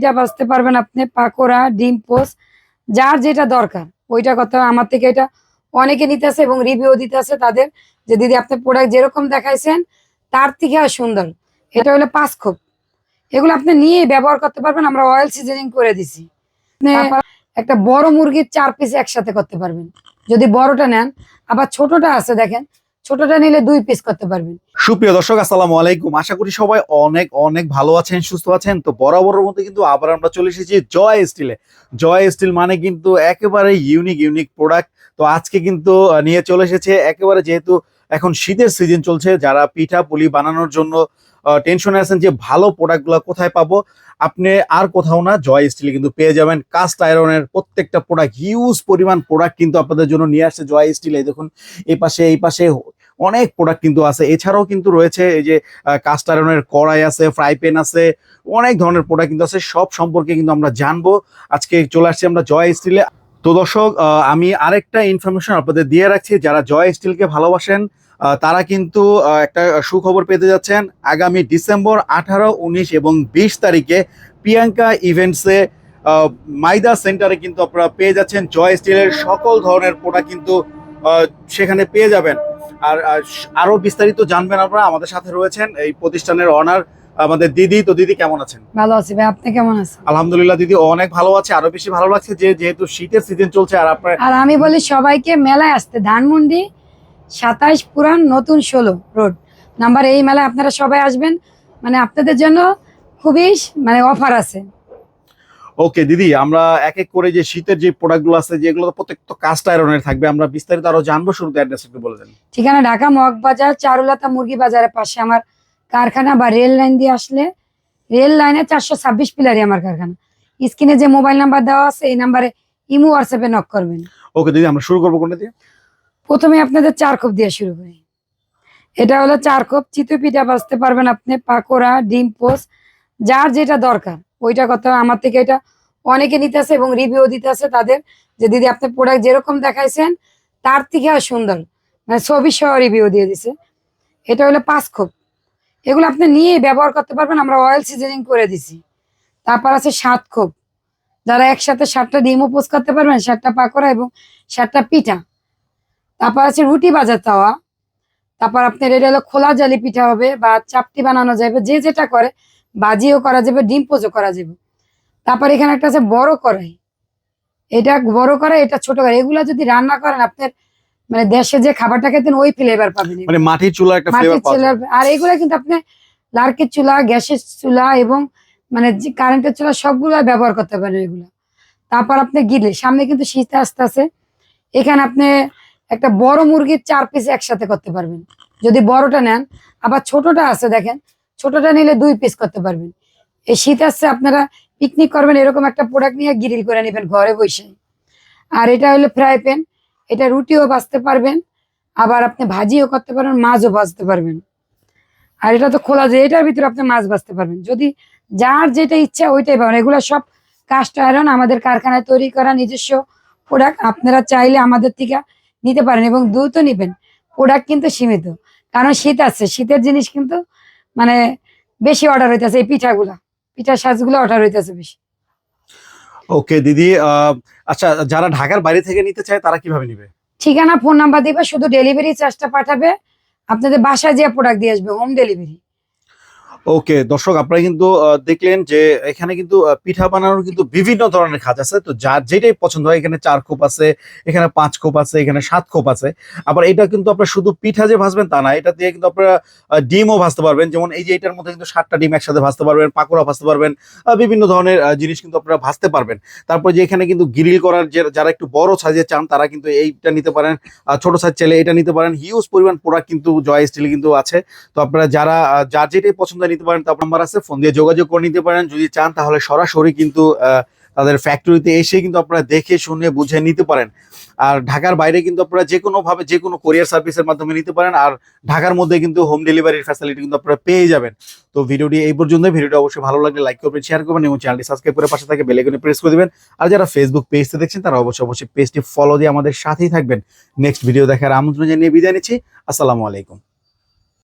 এটা বাঁচতে পারবেন আপনি পাকোড়া ডিম পোস্ট যার যেটা দরকার। ওইটা কথা আমার থেকে এটা অনেকে নিতেছে এবং রিভিউ দিতেছে তাদের যে দিদি আপনি প্রোডাক্ট যেরকম দেখাইছেন তার থেকে আর সুন্দর। এটা হলো পাঁচ খোপ। এগুলো আপনি নিয়ে ব্যবহার করতে পারবেন আমরা অয়েল সিজনিং করে দিছি। একটা বড় মুরগির চার পিস একসাথে করতে পারবেন। যদি বড়টা নেন আবার ছোটটা আছে দেখেন ছোটটা নিলে দুই পিস করতে পারবেন। সুপ্রিয় দর্শক, আসসালামু আলাইকুম। আশা করি সবাই অনেক অনেক ভালো আছেন, সুস্থ আছেন। তো বরাবরের মধ্যে কিন্তু আবার আমরা চলে এসেছি জয় স্টিলে। জয় স্টিল মানে কিন্তু একেবারে ইউনিক ইউনিক প্রোডাক্ট তো আজকে কিন্তু নিয়ে চলে এসেছে একেবারে যেহেতু এখন শীতের সিজন চলছে, যারা পিঠা পুলি বানানোর জন্য টেনশনে আছেন যে ভালো প্রোডাক্টগুলো কোথায় পাবো, আপনি আর কোথাও না, জয় স্টিলে কিন্তু পেয়ে যাবেন। কাস্ট আয়রনের প্রত্যেকটা প্রোডাক্ট হিউজ পরিমাণ প্রোডাক্ট কিন্তু আপনাদের জন্য নিয়ে আসছে জয় স্টিল দেখুন, এই পাশে এই পাশে অনেক প্রোডাক্ট কিন্তু আছে। এছাড়াও কিন্তু রয়েছে এই যে কাস্ট আয়রনের কড়াই আছে ফ্রাই প্যান আছে, অনেক ধরনের প্রোডাক্ট কিন্তু আছে। সব সম্পর্কে কিন্তু আমরা জানব। আজকে চলে আসছি আমরা জয় স্টিলে তো দর্শক আমি আরেকটা ইনফরমেশন আপনাদের দিয়ে রাখছি। যারা জয় স্টিলকে ভালোবাসেন তারা কিন্তু একটা সুখবর পেতে যাচ্ছেন। আগামী ডিসেম্বর আঠারো উনিশ এবং বিশ তারিখে প্রিয়াঙ্কা ইভেন্টসে মাইদা সেন্টারে কিন্তু আপনারা পেয়ে যাচ্ছেন। জয় স্টিলের সকল ধরনের প্রোডাক্ট কিন্তু সেখানে পেয়ে যাবেন। আর আর আরও বিস্তারিত জানবেন আপনারা। আমাদের সাথে রয়েছেন এই প্রতিষ্ঠানের অনার আমাদের দিদি। তো দিদি কেমন আছেন? ভালো আছি ভাই। আপনি কেমন আছেন? আলহামদুলিল্লাহ দিদি অনেক ভালো আছে। আরও বেশি ভালো লাগছে যে যেহেতু শীতের সিজন চলছে আর আপনার আর আমি বলি সবাইকে মেলায় আসতে ধানমন্ডি সাতাইশ পুরান নতুন ষোলো রোড। নাম্বার এই মেলায় আপনারা সবাই আসবেন। মানে আপনাদের জন্য খুবই মানে অফার আছে। ওকে দিদি আমরা এক এক করে যে শীতের যে প্রোডাক্টগুলো আছে যেগুলো প্রত্যেকটা প্রত্যেক কাস্ট আয়রনের থাকবে আমরা বিস্তারিত আরও জানব শুরুতে অ্যাড্রেস একটু বলে দেন। ঠিকানা ঢাকা মগ বাজার চারুলতা মুরগি বাজারের পাশে আমার কারখানা বা রেল লাইন দিয়ে আসলে। রেল লাইনে চারশো ছাব্বিশ পিলারই আমার কারখানা। স্ক্রিনে যে মোবাইল নাম্বার দেওয়া আছে এই নাম্বারে ইমো হোয়াটসঅ্যাপে নক করবেন। ওকে দিদি আমরা শুরু করব কোনটা দিয়ে? প্রথমে আপনাদের চার কোপ দিয়ে শুরু করি। এটা হলো চার কোপ চিতই পিঠা বাঁচতে পারবেন আপনি, পাকোড়া, ডিম পোস্ট যার যেটা দরকার। ওইটা কথা আমার থেকে এটা অনেকে নিতেছে এবং রিভিউ দিতেছে তাদের, যে দিদি আপনি প্রোডাক্ট যেরকম দেখাইছেন, তার থেকে আর সুন্দর। মানে ছবি সহ রিভিউ দিয়ে দিছে। এটা হলো পাঁচ খোপ। এগুলো আপনি নিয়ে ব্যবহার করতে পারবেন, আমরা অয়েল সিজনিং করে দিছি। তারপর আছে সাত খোপ। যারা একসাথে সাতটা ডিমও পোস্ট করতে পারবেন, সাতটা পাকোড়া এবং সাতটা পিঠা তারপর আছে রুটি বাজার তাওয়া তারপর আপনার এটা হলো খোলা জালি পিঠা হবে বা চাপটি বানানো যাবে যে যেটা করে বাজিও করা যাবে ডিম পোজও করা যাবে। তারপর এখানে একটা আছে বড় কড়াই। এটা বড় কড়াই এটা ছোট কড়াই। এগুলা যদি রান্না করেন আপনার মানে দেশে যে খাবারটা খেতেন ওই ফ্লেভার পাবেন। মানে মাটির চুলা একটা ফ্লেভার চুলার আর এগুলা কিন্তু আপনি লার্কের চুলা গ্যাসের চুলা এবং মানে যে কারেন্টের চুলা সবগুলো ব্যবহার করতে পারেন এগুলো। তারপর আপনি গিলে সামনে কিন্তু শীত আসতে আছে এখানে আপনি একটা বড় মুরগির চার পিস একসাথে করতে পারবেন। যদি বড়টা নেন, আবার ছোটটা আছে দেখেন, ছোটটা নিলে দুই পিস করতে পারবেন। এই শীত আসছে, আপনারা পিকনিক করবেন, এরকম একটা প্রোডাক্ট নিয়ে গ্রিল করে নেবেন ঘরে বসে। আর এটা হলো ফ্রাই প্যান এটা রুটিও বাঁচতে পারবেন, আবার আপনি ভাজিও করতে পারবেন, মাছও ভাজতে পারবেন। আর এটা তো খোলা যায় এটার ভিতরে আপনি মাছ ভাজতে পারবেন। যদি যার যেটা ইচ্ছা ওইটাই পাবেন। এগুলো সব কাস্ট আয়রন আমাদের কারখানায় তৈরি করা নিজস্ব প্রোডাক্ট আপনারা চাইলে আমাদের থেকে নিতে পারেন এবং দ্রুত নিবেন। প্রোডাক্ট কিন্তু সীমিত। কারণ শীত আছে শীতের জিনিস কিন্তু মানে বেশি অর্ডার হইতেছে এই পিঠাগুলা। পিঠার সাজগুলো অর্ডার হইতেছে বেশি। ওকে দিদি আচ্ছা যারা ঢাকার বাইরে থেকে নিতে চায় তারা কীভাবে নিবে? ঠিকানা ফোন নাম্বার দিবে শুধু ডেলিভারি চার্জটা পাঠাবে। আপনাদের বাসায় যে প্রোডাক্ট দিয়ে আসবে হোম ডেলিভারি ওকে, দর্শক, আপনারা কিন্তু দেখলেন যে এখানে কিন্তু পিঠা বানানোর কিন্তু বিভিন্ন ধরনের কাজ আছে। তো যার যেটাই পছন্দ হয়, এখানে চার কোপ আছে, এখানে পাঁচ কোপ আছে, এখানে সাত কোপ আছে। আবার এটা কিন্তু আপনারা শুধু পিঠা যে ভাজবেন তা না, এটা দিয়ে কিন্তু আপনারা ডিমও ভাজতে পারবেন। যেমন এই যে এটার মধ্যে কিন্তু সাতটা ডিম একসাথে ভাজতে পারবেন পাকোড়া ভাজতে পারবেন বিভিন্ন ধরনের জিনিস কিন্তু আপনারা ভাজতে পারবেন। তারপর যে এখানে কিন্তু গ্রিল করার যে, যারা একটু বড় সাইজের চান, তারা কিন্তু এইটা নিতে পারেন ছোট সাইজ চাইলে এটা নিতে পারেন। হিউজ পরিমাণ প্রোডাক্ট কিন্তু জয় স্টিল কিন্তু আছে। তো আপনারা যারা যার যেটাই পছন্দ নিতে পারেন, তারপর নাম্বার আছে ফোন দিয়ে যোগাযোগ করে নিতে পারেন। যদি চান, তাহলে সরাসরি কিন্তু তাদের ফ্যাক্টরিতে এসে কিন্তু আপনারা দেখে, শুনে, বুঝে নিতে পারেন। আর ঢাকার বাইরে কিন্তু আপনারা যে কোনো ভাবে যে কোনো কোরিয়ার সার্ভিসের মাধ্যমে নিতে পারেন। আর ঢাকার মধ্যে কিন্তু হোম ডেলিভারির ফ্যাসিলিটি কিন্তু আপনারা পেয়ে যাবেন। তো ভিডিওটি এই পর্যন্ত ভিডিওটি অবশ্যই ভালো লাগলে লাইক করবেন শেয়ার করবেন এবং চ্যানেলটি সাবস্ক্রাইব করে পাশে থাকে বেলাইকনে প্রেস করে দিবেন। আর যারা ফেসবুক পেজতে দেখছেন, তারা অবশ্যই অবশ্যই পেজটি ফলো দিয়ে আমাদের সাথেই থাকবেন। নেক্সট ভিডিও দেখার আমন্ত্রণ জানিয়ে বিদায় নিচ্ছি। আসসালামু আলাইকুম।